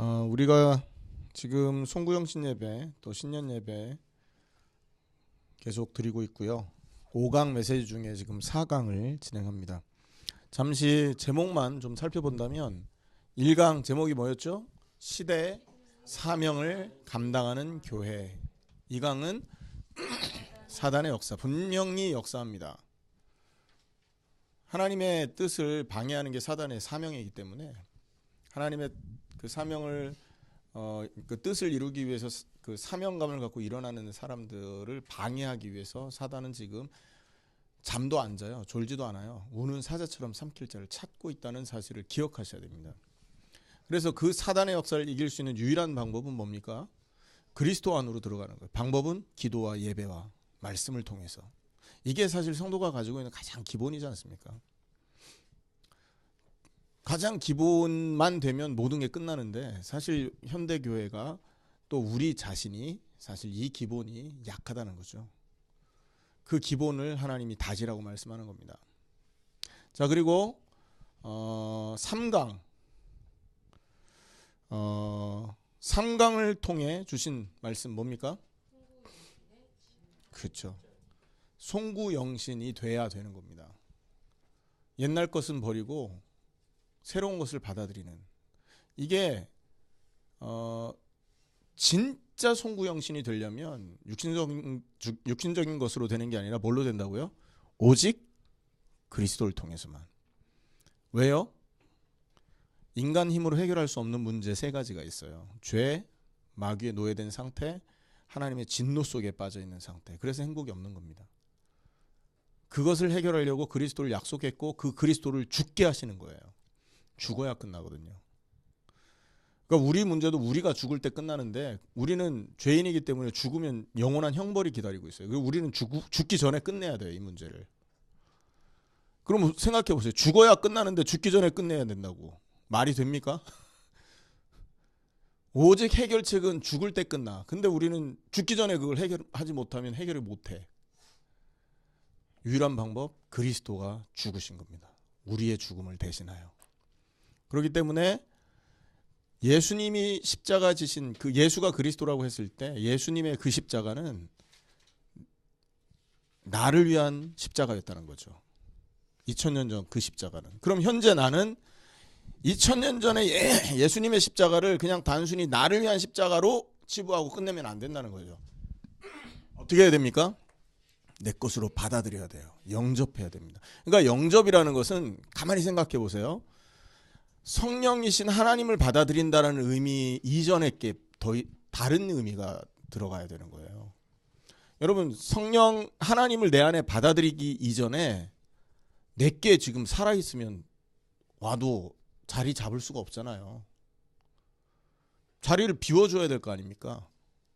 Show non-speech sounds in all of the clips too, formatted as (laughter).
어, 우리가 지금 송구영 신 예배 또 신년 예배 계속 드리고 있고요. 5강 메시지 중에 지금 4강을 진행합니다. 잠시 제목만 좀 살펴본다면 1강 제목이 뭐였죠? 시대 사명을 감당하는 교회. 2강은 (clears throat) 사단의 역사. 분명히 역사합니다. 하나님의 뜻을 방해하는 게 사단의 사명이기 때문에 하나님의 그 사명을 어, 그 뜻을 이루기 위해서 그 사명감을 갖고 일어나는 사람들을 방해하기 위해서 사단은 지금 잠도 안 자요. 졸지도 않아요. 우는 사자처럼 삼킬 자를 찾고 있다는 사실을 기억하셔야 됩니다. 그래서 그 사단의 역사를 이길 수 있는 유일한 방법은 뭡니까? 그리스도 안으로 들어가는 거예요. 방법은 기도와 예배와 말씀을 통해서. 이게 사실 성도가 가지고 있는 가장 기본이지 않습니까? 가장 기본만 되면 모든 게 끝나는데 사실 현대 교회가 또 우리 자신이 사실 이 기본이 약하다는 거죠. 그 기본을 하나님이 다지라고 말씀하는 겁니다. 자 그리고 어 3강 어 3강을 통해 주신 말씀 뭡니까? 그렇죠. 송구 영신이 돼야 되는 겁니다. 옛날 것은 버리고 새로운 것을 받아들이는 이게 어 진짜 송구 영신이 되려면 육신적인 육신적인 것으로 되는 게 아니라 뭘로 된다고요? 오직 그리스도를 통해서만. 왜요? 인간 힘으로 해결할 수 없는 문제 세 가지가 있어요. 죄, 마귀에 노예된 상태, 하나님의 진노 속에 빠져 있는 상태. 그래서 행복이 없는 겁니다. 그것을 해결하려고 그리스도를 약속했고 그 그리스도를 죽게 하시는 거예요. 죽어야 끝나거든요. 그러니까 우리 문제도 우리가 죽을 때 끝나는데 우리는 죄인이기 때문에 죽으면 영원한 형벌이 기다리고 있어요. 그리고 우리는 죽, 죽기 전에 끝내야 돼요, 이 문제를. 그럼 생각해 보세요. 죽어야 끝나는데 죽기 전에 끝내야 된다고. 말이 됩니까? (laughs) 오직 해결책은 죽을 때 끝나. 근데 우리는 죽기 전에 그걸 해결하지 못하면 해결을 못 해. 유일한 방법 그리스도가 죽으신 겁니다. 우리의 죽음을 대신하여. 그렇기 때문에 예수님이 십자가 지신 그 예수가 그리스도라고 했을 때 예수님의 그 십자가는 나를 위한 십자가였다는 거죠. 2000년 전 그 십자가는. 그럼 현재 나는 2000년 전에 예, 수님의 십자가를 그냥 단순히 나를 위한 십자가로 치부하고 끝내면 안 된다는 거죠. 어떻게 해야 됩니까? 내 것으로 받아들여야 돼요. 영접해야 됩니다. 그러니까 영접이라는 것은 가만히 생각해 보세요. 성령이신 하나님을 받아들인다는 의미 이전에 게더 다른 의미가 들어가야 되는 거예요. 여러분 성령 하나님을 내 안에 받아들이기 이전에 내게 지금 살아 있으면 와도 자리 잡을 수가 없잖아요. 자리를 비워줘야 될 거 아닙니까?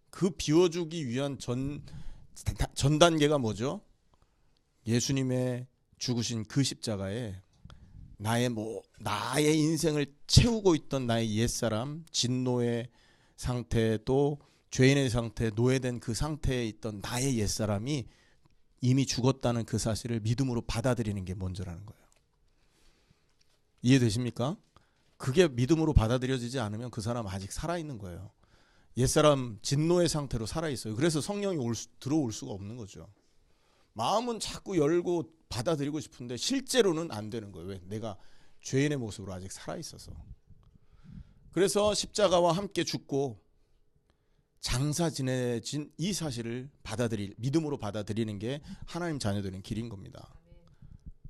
그 비워주기 위한 전, 전 단계가 뭐죠? 예수님의 죽으신 그 십자가에 나의 뭐 나의 인생을 채우고 있던 나의 옛사람 진노의 상태 또 죄인의 상태 노예된 그 상태에 있던 나의 옛사람이 이미 죽었다는 그 사실을 믿음으로 받아들이는 게 먼저라는 거예요. 이해되십니까? 그게 믿음으로 받아들여지지 않으면 그 사람 아직 살아 있는 거예요. 옛사람 진노의 상태로 살아 있어요. 그래서 성령이 올 수, 들어올 수가 없는 거죠. 마음은 자꾸 열고 받아들이고 싶은데 실제로는 안 되는 거예요. 왜? 내가 죄인의 모습으로 아직 살아 있어서. 그래서 십자가와 함께 죽고 장사 지내진 이 사실을 받아들일 믿음으로 받아들이는 게 하나님 자녀들은 길인 겁니다.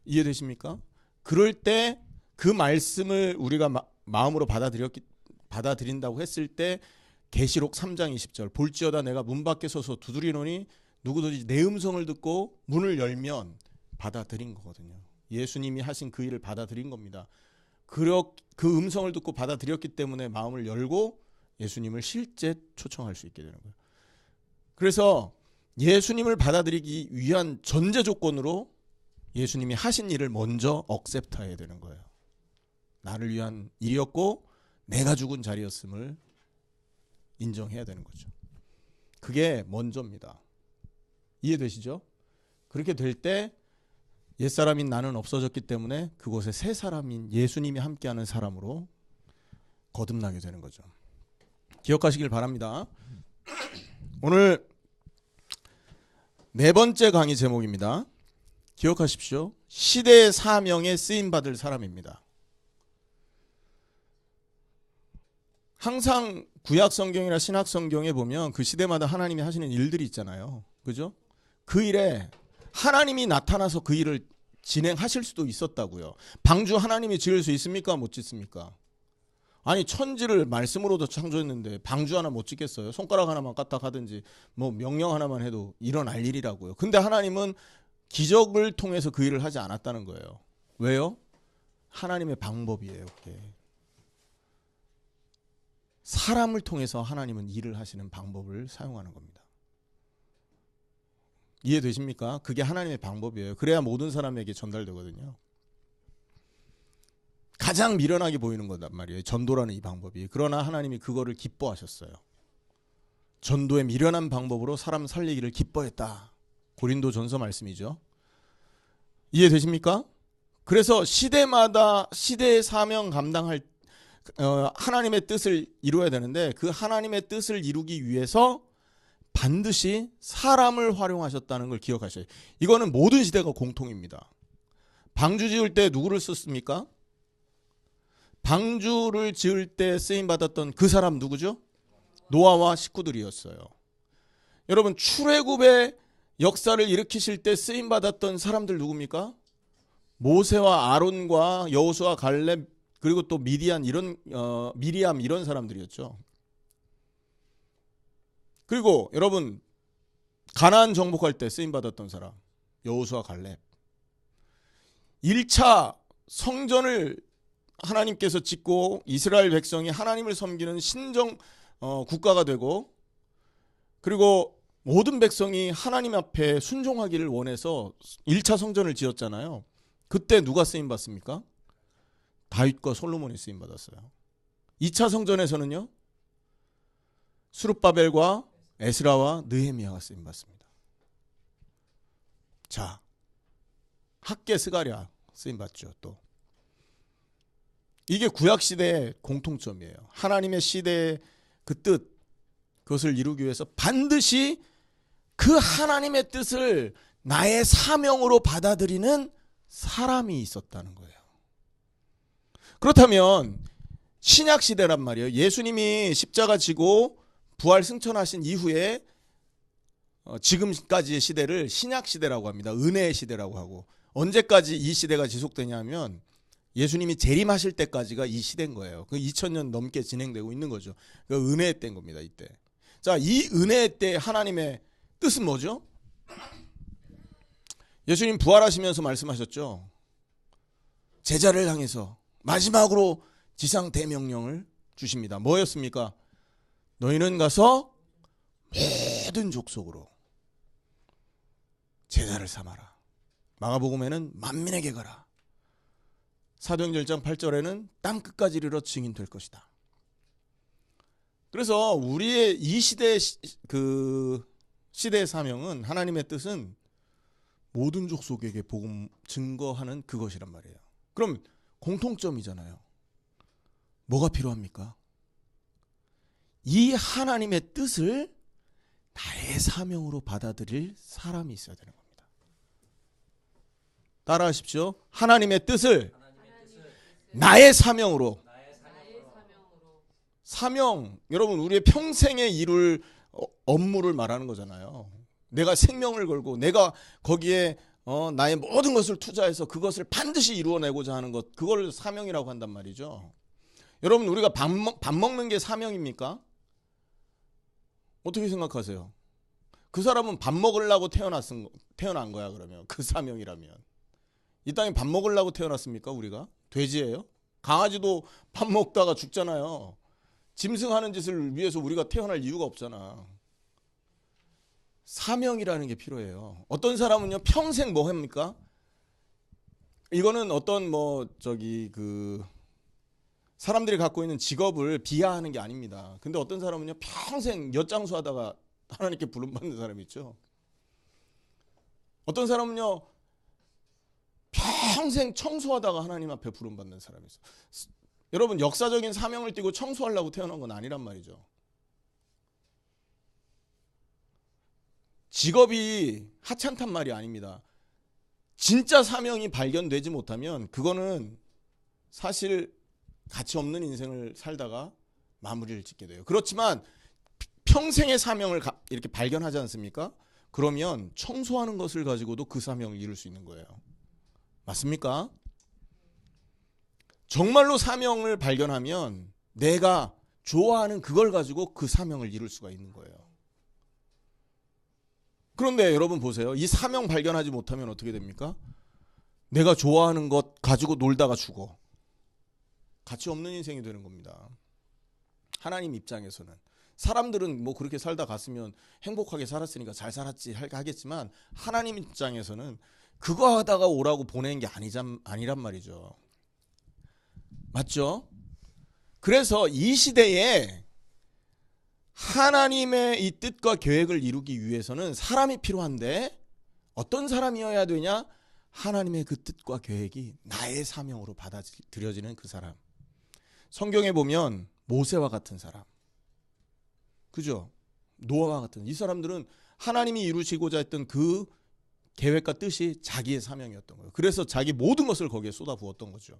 이해되십니까? 그럴 때 그 말씀을 우리가 마, 음으로 받아들였기 받아들인다고 했을 때 계시록 3장 20절 볼지어다 내가 문 밖에 서서 두드리노니 누구든지 내 음성을 듣고 문을 열면 받아들인 거거든요. 예수님이 하신 그 일을 받아들인 겁니다. 그 음성을 듣고 받아들였기 때문에 마음을 열고 예수님을 실제 초청할 수 있게 되는 거예요. 그래서 예수님을 받아들이기 위한 전제 조건으로 예수님이 하신 일을 먼저 억셉트해야 되는 거예요. 나를 위한 일이었고 내가 죽은 자리였음을 인정해야 되는 거죠. 그게 먼저입니다. 이해되시죠? 그렇게 될 때 옛사람인 나는 없어졌기 때문에 그곳에 새 사람인 예수님이 함께하는 사람으로 거듭나게 되는 거죠. 기억하시길 바랍니다. 오늘 네 번째 강의 제목입니다. 기억하십시오. 시대의 사명에 쓰임 받을 사람입니다. 항상 구약 성경이나 신학 성경에 보면 그 시대마다 하나님이 하시는 일들이 있잖아요. 그죠? 그 일에 하나님이 나타나서 그 일을 진행하실 수도 있었다고요. 방주 하나님이 지을 수 있습니까? 못 짓습니까? 아니 천지를 말씀으로도 창조했는데 방주 하나 못 짓겠어요? 손가락 하나만 까딱 하든지 뭐 명령 하나만 해도 일어날 일이라고요. 근데 하나님은 기적을 통해서 그 일을 하지 않았다는 거예요. 왜요? 하나님의 방법이에요. 그게. 사람을 통해서 하나님은 일을 하시는 방법을 사용하는 겁니다. 이해되십니까? 그게 하나님의 방법이에요. 그래야 모든 사람에게 전달되거든요. 가장 미련하게 보이는 거단 말이에요. 전도라는 이 방법이. 그러나 하나님이 그거를 기뻐하셨어요. 전도의 미련한 방법으로 사람 살리기를 기뻐했다. 고린도 전서 말씀이죠. 이해되십니까? 그래서 시대마다 시대의 사명 감당할 어, 하나님의 뜻을 이루어야 되는데 그 하나님의 뜻을 이루기 위해서 반드시 사람을 활용하셨다는 걸 기억하셔야 돼요. 이거는 모든 시대가 공통입니다. 방주 지을 때 누구를 썼습니까? 방주를 지을 때 쓰임 받았던 그 사람 누구죠? 노아와 식구들이었어요. 여러분 출애굽의 역사를 일으키실 때 쓰임 받았던 사람들 누굽니까? 모세와 아론과 여호수아 갈렙 그리고 또 미디안 이런 어, 미리암 이런 사람들이었죠. 그리고 여러분 가나안 정복할 때 쓰임 받았던 사람 여호수아 갈렙 1차 성전을 하나님께서 짓고 이스라엘 백성이 하나님을 섬기는 신정 어, 국가가 되고 그리고 모든 백성이 하나님 앞에 순종하기를 원해서 1차 성전을 지었잖아요. 그때 누가 쓰임 받습니까? 다윗과 솔로몬이 쓰임 받았어요. 2차 성전에서는요. 수룹바벨과 에스라와 느헤미야가 쓰임 받습니다. 자, 학계 스가랴 쓰임 받죠. 또 이게 구약 시대의 공통점이에요. 하나님의 시대의 그 뜻, 그것을 이루기 위해서 반드시 그 하나님의 뜻을 나의 사명으로 받아들이는 사람이 있었다는 거예요. 그렇다면 신약 시대란 말이에요. 예수님이 십자가 지고 부활 승천하신 이후에 어, 지금까지의 시대를 신약 시대라고 합니다. 은혜의 시대라고 하고 언제까지 이 시대가 지속되냐면 예수님이 재림하실 때까지가 이 시대인 거예요. 그 2000년 넘게 진행되고 있는 거죠. 그 은혜의 때인 겁니다. 이때. 자, 이 은혜의 때 하나님의 뜻은 뭐죠? 예수님 부활하시면서 말씀하셨죠. 제자를 향해서 마지막으로 지상 대명령을 주십니다. 뭐였습니까? 너희는 가서 모든 족속으로 제자를 삼아라. 마가복음에는 만민에게 가라. 사도행전 1장 8절에는 땅 끝까지 이르러 증인 될 것이다. 그래서 우리의 이 시대 그 시대의 사명은 하나님의 뜻은 모든 족속에게 복음 증거하는 그것이란 말이에요. 그럼 공통점이잖아요. 뭐가 필요합니까? 이 하나님의 뜻을 나의 사명으로 받아들일 사람이 있어야 되는 겁니다. 따라하십시오. 하나님의 뜻을 나의 사명으로 사명 여러분 우리의 평생에 이룰 어, 업무를 말하는 거잖아요. 내가 생명을 걸고 내가 거기에 어, 나의 모든 것을 투자해서 그것을 반드시 이루어내고자 하는 것 그걸 사명이라고 한단 말이죠. 여러분 우리가 밥, 먹, 밥 먹는 게 사명입니까? 어떻게 생각하세요? 그 사람은 밥 먹으려고 태어났은 태어난 거야 그러면 그 사명이라면 이 땅에 밥 먹으려고 태어났습니까 우리가? 돼지예요? 강아지도 밥 먹다가 죽잖아요. 짐승하는 짓을 위해서 우리가 태어날 이유가 없잖아. 사명이라는 게 필요해요. 어떤 사람은요 평생 뭐 합니까? 이거는 어떤 뭐 저기 그 사람들이 갖고 있는 직업을 비하하는 게 아닙니다. 근데 어떤 사람은요 평생 엿장수 하다가 하나님께 부름 받는 사람이 있죠. 어떤 사람은요 평생 청소하다가 하나님 앞에 부름 받는 사람이 있어. 여러분 역사적인 사명을 띠고 청소하려고 태어난 건 아니란 말이죠. 직업이 하찮단 말이 아닙니다. 진짜 사명이 발견되지 못하면 그거는 사실 가치 없는 인생을 살다가 마무리를 짓게 돼요. 그렇지만 평생의 사명을 이렇게 발견하지 않습니까? 그러면 청소하는 것을 가지고도 그 사명을 이룰 수 있는 거예요. 맞습니까? 정말로 사명을 발견하면 내가 좋아하는 그걸 가지고 그 사명을 이룰 수가 있는 거예요. 그런데 여러분 보세요. 이 사명 발견하지 못하면 어떻게 됩니까? 내가 좋아하는 것 가지고 놀다가 죽어. 가치 없는 인생이 되는 겁니다. 하나님 입장에서는 사람들은 뭐 그렇게 살다 갔으면 행복하게 살았으니까 잘 살았지 하겠지만 하나님 입장에서는 그거 하다가 오라고 보낸 게 아니란, 아니란 말이죠. 맞죠? 그래서 이 시대에 하나님의 이 뜻과 계획을 이루기 위해서는 사람이 필요한데 어떤 사람이어야 되냐? 하나님의 그 뜻과 계획이 나의 사명으로 받아들여지는 그 사람. 성경에 보면 모세와 같은 사람. 그죠? 노아와 같은 이 사람들은 하나님이 이루시고자 했던 그 계획과 뜻이 자기의 사명이었던 거예요. 그래서 자기 모든 것을 거기에 쏟아 부었던 거죠.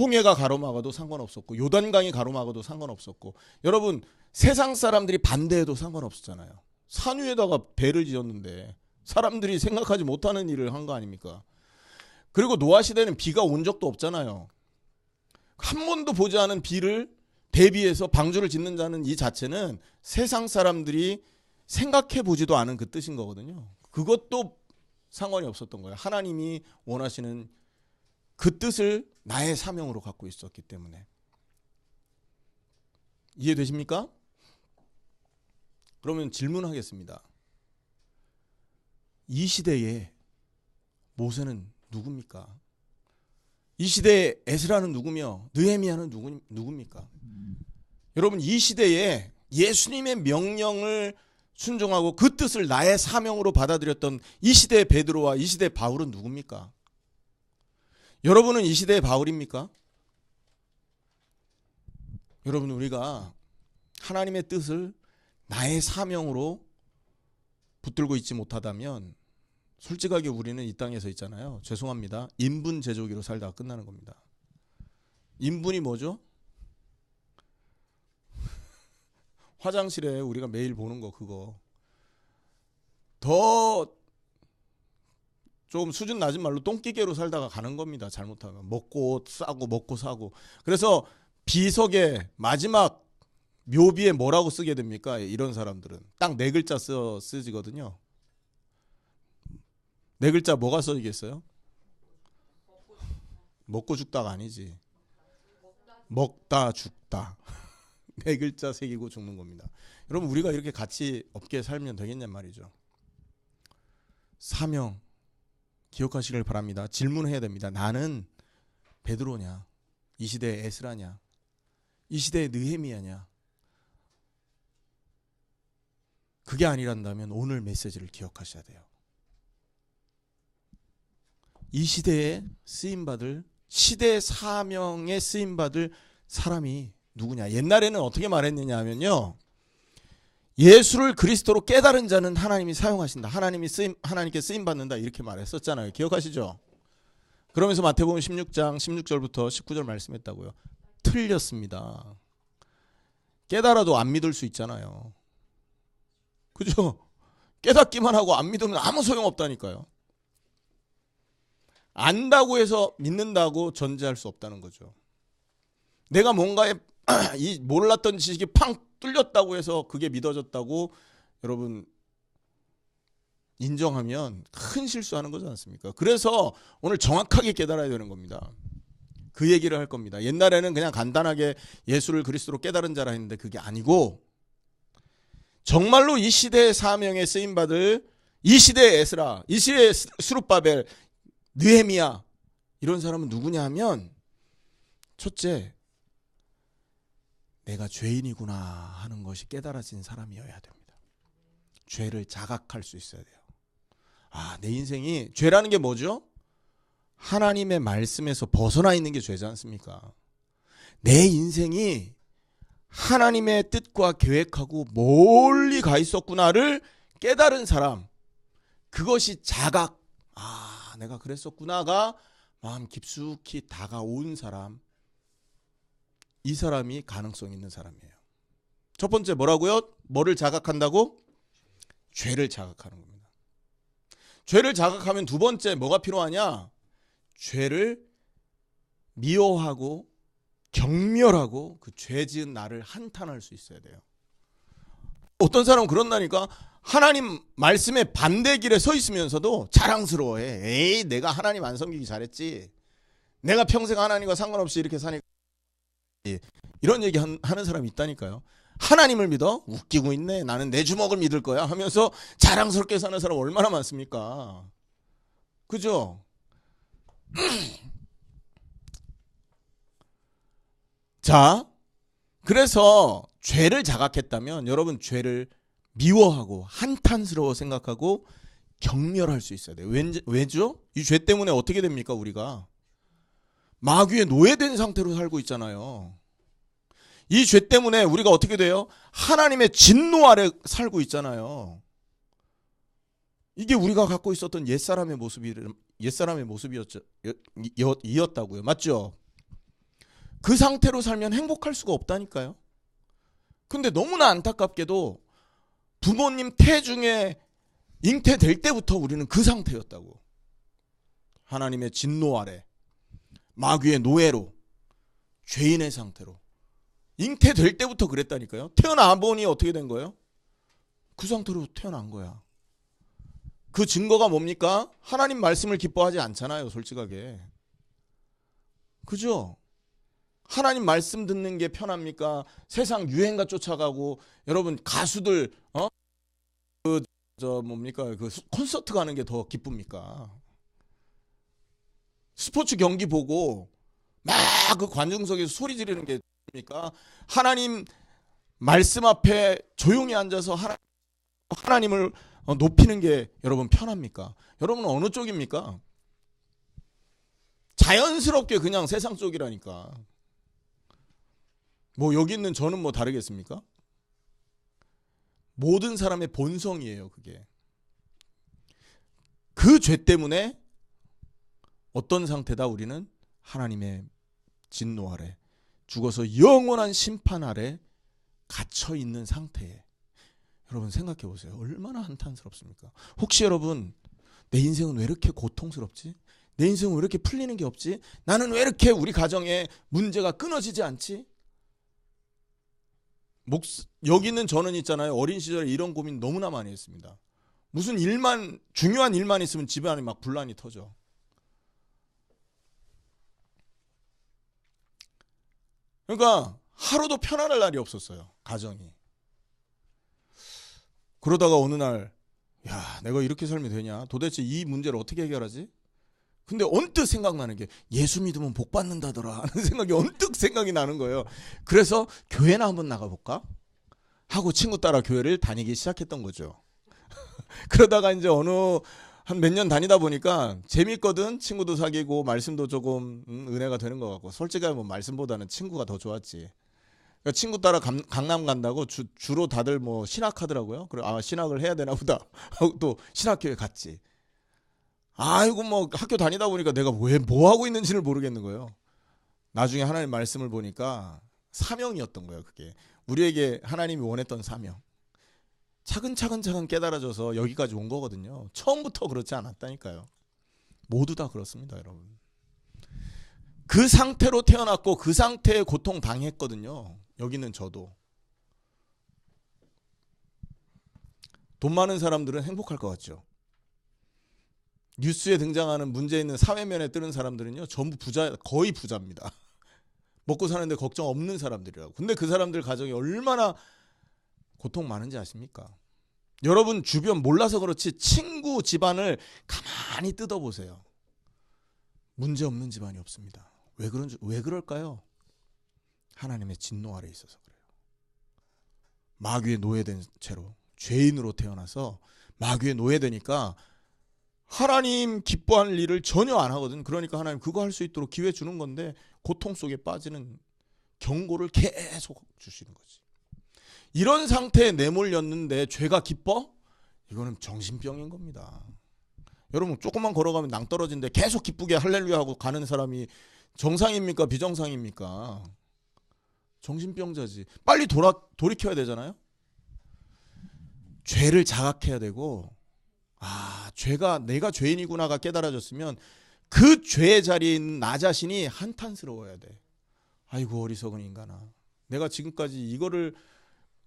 홍해가 가로막아도 상관없었고 요단강이 가로막아도 상관없었고 여러분 세상 사람들이 반대해도 상관없었잖아요. 산 위에다가 배를 지었는데 사람들이 생각하지 못하는 일을 한 거 아닙니까? 그리고 노아 시대는 비가 온 적도 없잖아요. 한 번도 보지 않은 비를 대비해서 방주를 짓는 자는 이 자체는 세상 사람들이 생각해 보지도 않은 그 뜻인 거거든요. 그것도 상관이 없었던 거예요. 하나님이 원하시는 그 뜻을 나의 사명으로 갖고 있었기 때문에. 이해되십니까? 그러면 질문하겠습니다. 이 시대에 모세는 누굽니까? 이 시대에 에스라는 누구며 느헤미야는 누구, 누굽니까? 여러분 이 시대에 예수님의 명령을 순종하고 그 뜻을 나의 사명으로 받아들였던 이 시대의 베드로와 이 시대의 바울은 누굽니까? 여러분은 이 시대의 바울입니까? 여러분 우리가 하나님의 뜻을 나의 사명으로 붙들고 있지 못하다면 솔직하게 우리는 이 땅에서 있잖아요. 죄송합니다. 인분 제조기로 살다가 끝나는 겁니다. 인분이 뭐죠? (laughs) 화장실에 우리가 매일 보는 거 그거 더좀 수준 낮은 말로 똥기계로 살다가 가는 겁니다. 잘못하면 먹고 싸고 먹고 사고 그래서 비석에 마지막 묘비에 뭐라고 쓰게 됩니까? 이런 사람들은 딱 네 글자 써 쓰지거든요. 네 글자 뭐가 써지겠어요? 먹고 죽다가 아니지. 먹다 죽다. (laughs) 네 글자 새기고 죽는 겁니다. 여러분 우리가 이렇게 같이 없게 살면 되겠냔 말이죠. 사명 기억하시길 바랍니다. 질문해야 됩니다. 나는 베드로냐? 이 시대의 에스라냐? 이 시대의 느헤미야냐? 그게 아니란다면 오늘 메시지를 기억하셔야 돼요. 이 시대에 쓰임 받을 시대 사명에 쓰임 받을 사람이 누구냐? 옛날에는 어떻게 말했느냐 하면요. 예수를 그리스도로 깨달은 자는 하나님이 사용하신다. 하나님이 쓰임 하나님께 쓰임 받는다. 이렇게 말했었잖아요. 기억하시죠? 그러면서 마태복음 16장 16절부터 19절 말씀했다고요. 틀렸습니다. 깨달아도 안 믿을 수 있잖아요. 그죠? 깨닫기만 하고 안 믿으면 아무 소용 없다니까요. 안다고 해서 믿는다고 전제할 수 없다는 거죠. 내가 뭔가에 (clears throat) 이 몰랐던 지식이 팡 뚫렸다고 해서 그게 믿어졌다고 여러분 인정하면 큰 실수하는 거지 않습니까? 그래서 오늘 정확하게 깨달아야 되는 겁니다. 그 얘기를 할 겁니다. 옛날에는 그냥 간단하게 예수를 그리스도로 깨달은 자라 했는데 그게 아니고 정말로 이 시대의 사명에 쓰임 받을 이 시대의 에스라, 이 시대의 스룹바벨, 느헤미야 이런 사람은 누구냐 하면 첫째 내가 죄인이구나 하는 것이 깨달아진 사람이어야 됩니다. 죄를 자각할 수 있어야 돼요. 아, 내 인생이 죄라는 게 뭐죠? 하나님의 말씀에서 벗어나 있는 게 죄지 않습니까? 내 인생이 하나님의 뜻과 계획하고 멀리 가 있었구나를 깨달은 사람. 그것이 자각. 아, 내가 그랬었구나가 마음 깊숙이 다가온 사람. 이 사람이 가능성 있는 사람이에요. 첫 번째 뭐라고요? 뭐를 자각한다고? 죄를 자각하는 겁니다. 죄를 자각하면 두 번째 뭐가 필요하냐? 죄를 미워하고 경멸하고 그 죄 지은 나를 한탄할 수 있어야 돼요. 어떤 사람은 그런다니까 하나님 말씀의 반대 길에 서 있으면서도 자랑스러워해. 에이, 내가 하나님 안 섬기기 잘했지. 내가 평생 하나님과 상관없이 이렇게 사니까 이런 얘기 하는 사람이 있다니까요. 하나님을 믿어? 웃기고 있네. 나는 내 주먹을 믿을 거야. 하면서 자랑스럽게 사는 사람 얼마나 많습니까? 그죠? (clears throat) 자, 그래서 죄를 자각했다면 여러분 죄를 미워하고 한탄스러워 생각하고 경멸할 수 있어야 돼요. 왠, 왜죠? 이 죄 때문에 어떻게 됩니까, 우리가? 마귀에 노예된 상태로 살고 있잖아요. 이 죄 때문에 우리가 어떻게 돼요? 하나님의 진노 아래 살고 있잖아요. 이게 우리가 갖고 있었던 옛사람의 모습이 옛사람의 모습이었죠. 이었다고요. 맞죠? 그 상태로 살면 행복할 수가 없다니까요. 근데 너무나 안타깝게도 부모님 태중에 잉태될 때부터 우리는 그 상태였다고. 하나님의 진노 아래 마귀의 노예로 죄인의 상태로 잉태될 때부터 그랬다니까요. 태어나 보니 어떻게 된 거예요? 그 상태로 태어난 거야. 그 증거가 뭡니까? 하나님 말씀을 기뻐하지 않잖아요, 솔직하게. 그죠? 하나님 말씀 듣는 게 편합니까? 세상 유행가 쫓아가고 여러분 가수들 어? 그 저 뭡니까? 그 콘서트 가는 게 더 기쁩니까? 스포츠 경기 보고 막 그 관중석에서 소리 지르는 게 입니까? 하나님 말씀 앞에 조용히 앉아서 하나, 하나님을 높이는 게 여러분 편합니까? 여러분은 어느 쪽입니까? 자연스럽게 그냥 세상 쪽이라니까. 뭐 여기 있는 저는 뭐 다르겠습니까? 모든 사람의 본성이에요, 그게. 그 죄 때문에 어떤 상태다 우리는 하나님의 진노 아래 죽어서 영원한 심판 아래 갇혀 있는 상태에 여러분 생각해 보세요. 얼마나 한탄스럽습니까? 혹시 여러분 내 인생은 왜 이렇게 고통스럽지? 내 인생은 왜 이렇게 풀리는 게 없지? 나는 왜 이렇게 우리 가정에 문제가 끊어지지 않지? 목 여기 있는 저는 있잖아요. 어린 시절에 이런 고민 너무나 많이 했습니다. 무슨 일만 중요한 일만 있으면 집안에 막 분란이 터져. 그러니까 하루도 편안할 날이 없었어요. 가정이. 그러다가 어느 날, 야, 내가 이렇게 살면 되냐? 도대체 이 문제를 어떻게 해결하지? 근데 언뜻 생각나는 게 예수 믿으면 복 받는다더라 하는 (laughs) 생각이 언뜻 생각이 나는 거예요. 그래서 교회나 한번 나가볼까? 하고 친구 따라 교회를 다니기 시작했던 거죠. (laughs) 그러다가 이제 어느 한 몇 년 다니다 보니까 재밌거든. 친구도 사귀고 말씀도 조금 음, 은혜가 되는 것 같고 솔직하게 뭐 말씀보다는 친구가 더 좋았지. 그러니까 친구 따라 감, 강남 간다고 주, 주로 다들 뭐 신학하더라고요. 그래 아 신학을 해야 되나 보다 (laughs) 하고 또 신학교에 갔지. 아이고 뭐 학교 다니다 보니까 내가 왜 뭐 하고 있는지를 모르겠는 거예요. 나중에 하나님 말씀을 보니까 사명이었던 거예요. 그게 우리에게 하나님이 원했던 사명. 차근차근 차근 깨달아져서 여기까지 온 거거든요. 처음부터 그렇지 않았다니까요. 모두 다 그렇습니다, 여러분. 그 상태로 태어났고 그 상태에 고통 당했거든요. 여기는 저도. 돈 많은 사람들은 행복할 것 같죠. 뉴스에 등장하는 문제 있는 사회면에 뜨는 사람들은요, 전부 부자, 거의 부자입니다. (laughs) 먹고 사는데 걱정 없는 사람들이라고. 근데 그 사람들 가정이 얼마나 고통 많은지 아십니까? 여러분 주변 몰라서 그렇지 친구 집안을 가만히 뜯어보세요. 문제 없는 집안이 없습니다. 왜 그런지 왜 그럴까요? 하나님의 진노 아래 있어서 그래요. 마귀의 노예된 채로 죄인으로 태어나서 마귀의 노예되니까 하나님 기뻐하는 일을 전혀 안 하거든. 그러니까 하나님 그거 할 수 있도록 기회 주는 건데 고통 속에 빠지는 경고를 계속 주시는 거지. 이런 상태에 내몰렸는데 죄가 기뻐? 이거는 정신병인 겁니다. 여러분 조금만 걸어가면 낭 떨어진데 계속 기쁘게 할렐루야 하고 가는 사람이 정상입니까 비정상입니까? 정신병자지. 빨리 돌아 돌이켜야 되잖아요. 죄를 자각해야 되고 아 죄가 내가 죄인이구나가 깨달아졌으면 그 죄의 있는 나 자신이 한탄스러워야 돼. 아이고 어리석은 인간아. 내가 지금까지 이거를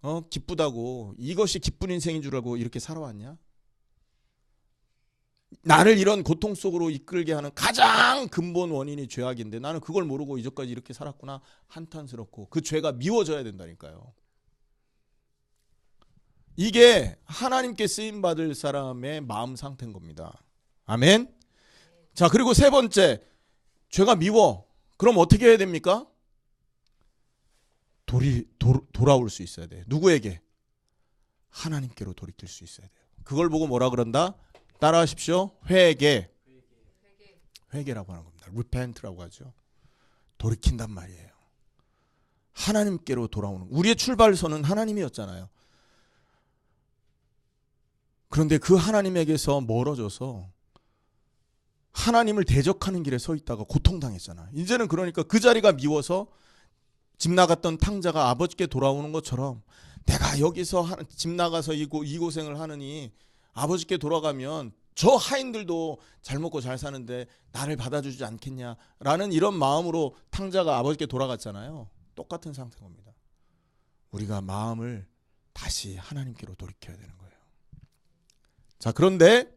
어 기쁘다고 이것이 기쁜 인생인 줄 알고 이렇게 살아왔냐? 나를 이런 고통 속으로 이끌게 하는 가장 근본 원인이 죄악인데 나는 그걸 모르고 이제까지 이렇게 살았구나 한탄스럽고 그 죄가 미워져야 된다니까요. 이게 하나님께 쓰임 받을 사람의 마음 상태인 겁니다. 아멘. 자, 그리고 세 번째. 죄가 미워. 그럼 어떻게 해야 됩니까? 돌이 도, 돌아올 수 있어야 돼. 누구에게? 하나님께로 돌이킬 수 있어야 돼요. 그걸 보고 뭐라 그런다? 따라하십시오. 회개. 회개라고 하는 겁니다. repent라고 하죠. 돌이킨단 말이에요. 하나님께로 돌아오는. 우리의 출발선은 하나님이었잖아요. 그런데 그 하나님에게서 멀어져서 하나님을 대적하는 길에 서 있다가 고통당했잖아. 이제는 그러니까 그 자리가 미워서 집 나갔던 탕자가 아버지께 돌아오는 것처럼 내가 여기서 하- 집 나가서 이 고생을 하느니 아버지께 돌아가면 저 하인들도 잘 먹고 잘 사는데 나를 받아주지 않겠냐라는 이런 마음으로 탕자가 아버지께 돌아갔잖아요. 똑같은 상태인 겁니다. 우리가 마음을 다시 하나님께로 돌이켜야 되는 거예요. 자, 그런데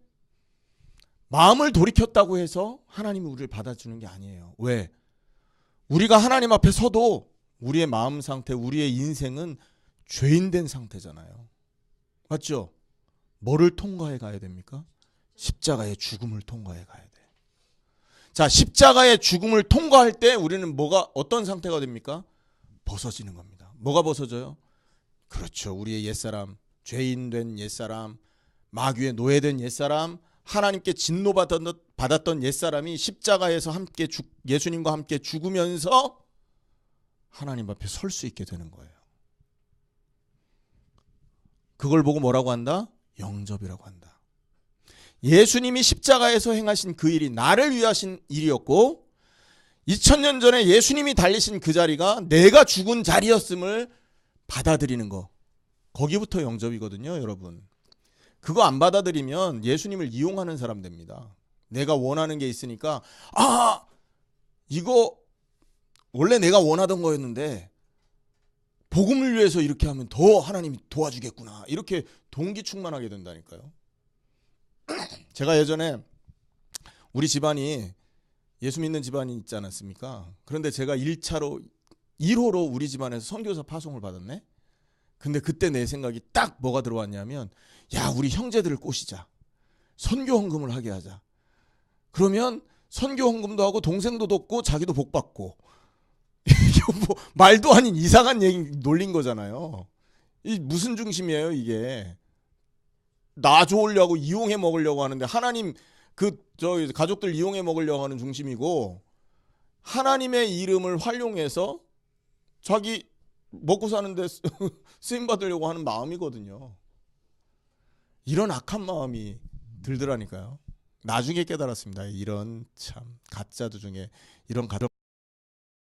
마음을 돌이켰다고 해서 하나님이 우리를 받아주는 게 아니에요. 왜? 우리가 하나님 앞에 서도 우리의 마음 상태, 우리의 인생은 죄인된 상태잖아요. 맞죠? 뭐를 통과해 가야 됩니까? 십자가의 죽음을 통과해 가야 돼. 자, 십자가의 죽음을 통과할 때 우리는 뭐가 어떤 상태가 됩니까? 벗어지는 겁니다. 뭐가 벗어져요? 그렇죠. 우리의 옛사람, 죄인 된 옛사람, 마귀의 노예된 옛사람, 하나님께 진노받았던 받았던 옛사람이 십자가에서 함께 죽, 예수님과 함께 죽으면서 하나님 앞에 설 수 있게 되는 거예요. 그걸 보고 뭐라고 한다? 영접이라고 한다. 예수님이 십자가에서 행하신 그 일이 나를 위하신 일이었고 2000년 전에 예수님이 달리신 그 자리가 내가 죽은 자리였음을 받아들이는 거. 거기부터 영접이거든요, 여러분. 그거 안 받아들이면 예수님을 이용하는 사람 됩니다. 내가 원하는 게 있으니까 아 이거 원래 내가 원하던 거였는데 복음을 위해서 이렇게 하면 더 하나님이 도와주겠구나 이렇게 동기 충만하게 된다니까요. (clears throat) 제가 예전에 우리 집안이 예수 믿는 집안이 있지 않았습니까? 그런데 제가 1차로 1호로 우리 집안에서 선교사 파송을 받았네. 근데 그때 내 생각이 딱 뭐가 들어왔냐면 야 우리 형제들을 꼬시자. 선교 헌금을 하게 하자. 그러면 선교 헌금도 하고 동생도 돕고 자기도 복 받고. (laughs) 이게 뭐 말도 아닌 이상한 얘기 놀린 거잖아요. 이 무슨 중심이에요 이게? 나 좋으려고 이용해 먹으려고 하는데 하나님 그 저 가족들 이용해 먹으려고 하는 중심이고 하나님의 이름을 활용해서 자기 먹고 사는데 (laughs) 쓰임 받으려고 하는 마음이거든요. 이런 악한 마음이 들더라니까요. 나중에 깨달았습니다. 이런 참 가짜도 중에 이런 가족